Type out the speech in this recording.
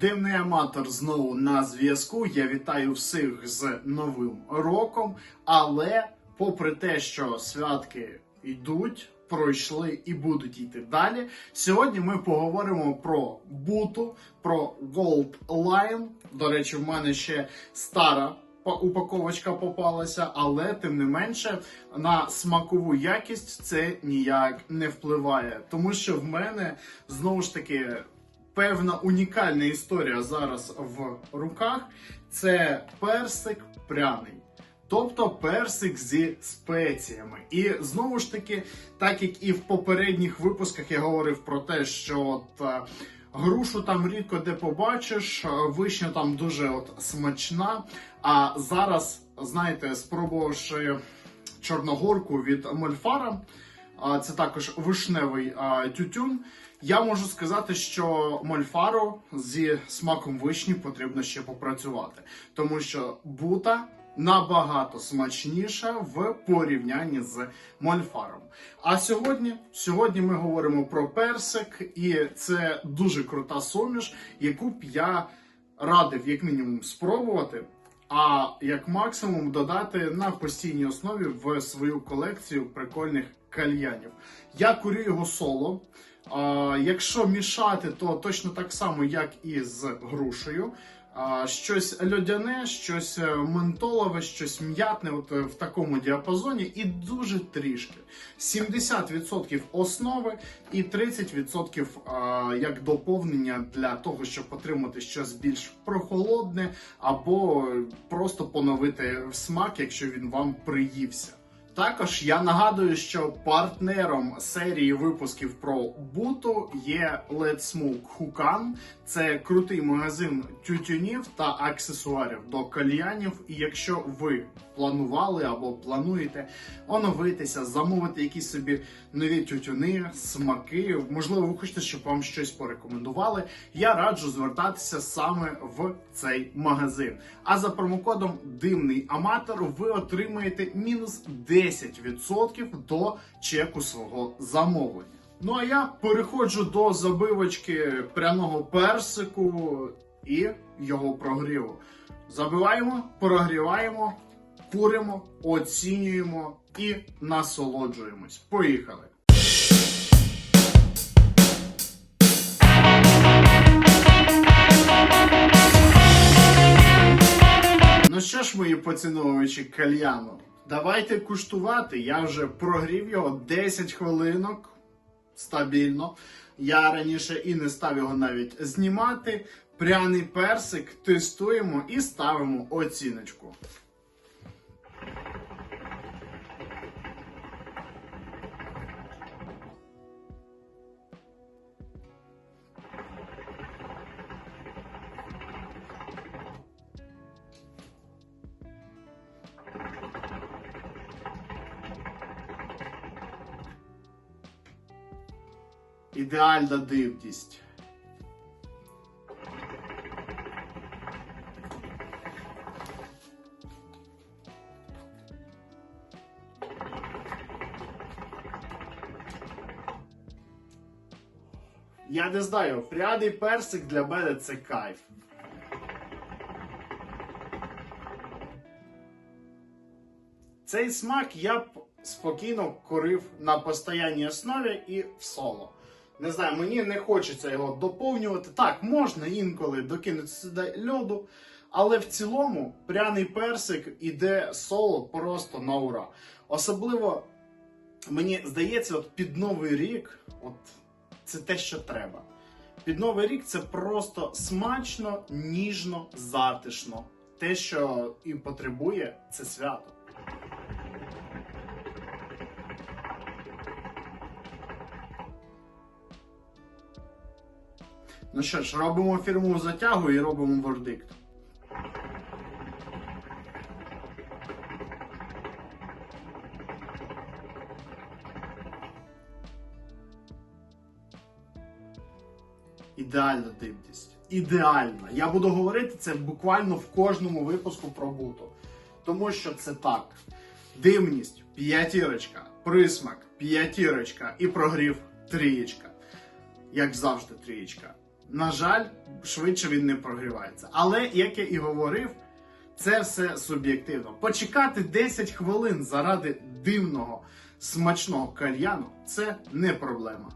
Дивний аматор знову на зв'язку. Я вітаю всіх з Новим роком. Але, попри те, що святки йдуть, пройшли і будуть йти далі. Сьогодні ми поговоримо про буту, про Gold Line. До речі, в мене ще стара упаковочка попалася, але тим не менше на смакову якість це ніяк не впливає, тому що в мене знову ж таки певна унікальна історія зараз в руках. Це персик пряний. Тобто персик зі спеціями. І знову ж таки, так як і в попередніх випусках я говорив про те, що от, е, грушу там рідко де побачиш, е, вишня там дуже от смачна. А зараз, знаєте, спробувавши чорногорку від Мольфара, це також вишневий тютюн. Я можу сказати, що мольфару зі смаком вишні потрібно ще попрацювати, тому що бута набагато смачніша в порівнянні з мольфаром. А сьогодні, сьогодні ми говоримо про персик, і це дуже крута суміш, яку б я радив як мінімум спробувати. А як максимум додати на постійній основі в свою колекцію прикольних кальянів. Я курю його соло. Якщо мішати, то точно так само, як і з грушею. Щось льодяне, щось е, ментолове, щось м'ятне, от е, в такому діапазоні, і дуже трішки. 70% основи і 30% як доповнення для того, щоб отримати щось більш прохолодне, або просто поновити смак, якщо він вам приївся. Також я нагадую, що партнером серії випусків про буту є Let's Smoke Hukan. Це крутий магазин тютюнів та аксесуарів до кальянів. І якщо ви планували або плануєте оновитися, замовити якісь собі нові тютюни, смаки, можливо, ви хочете, щоб вам щось порекомендували. Я раджу звертатися саме в цей магазин. А за промокодом Дивний Аматор ви отримаєте мінус 10% до чеку свого замовлення. Ну а я переходжу до забивочки пряного персику і його прогріву. Забиваємо, прогріваємо, куримо, оцінюємо і насолоджуємось. Поїхали! Ну що ж, мої поціновувачі кальяну, давайте куштувати. Я вже прогрів його 10 хвилинок стабільно. Я раніше і не став його навіть знімати. Пряний персик тестуємо і ставимо оціночку. Ідеальна дивність. Я не знаю, пряний персик для мене це кайф. Цей смак я б спокійно курив на постоянній основі і в соло. Не знаю, мені не хочеться його доповнювати. Так, можна інколи докинути сюди льоду, але в цілому пряний персик іде соло просто на ура. Особливо, мені здається, от під новий рік, от це те, що треба. Під новий рік це просто смачно, ніжно, затишно. Те, що і потребує, це свято. Ну що ж, робимо фірмову затягу і робимо вердикт. Ідеальна дивність. Ідеальна. Я буду говорити це буквально в кожному випуску про буту. Тому що це так. Дивність п'ятірочка, присмак п'ятірочка і прогрів трієчка. Як завжди, трієчка. На жаль, швидше він не прогрівається. Але, як я і говорив, це все суб'єктивно. Почекати 10 хвилин заради дивного смачного кальяну це не проблема.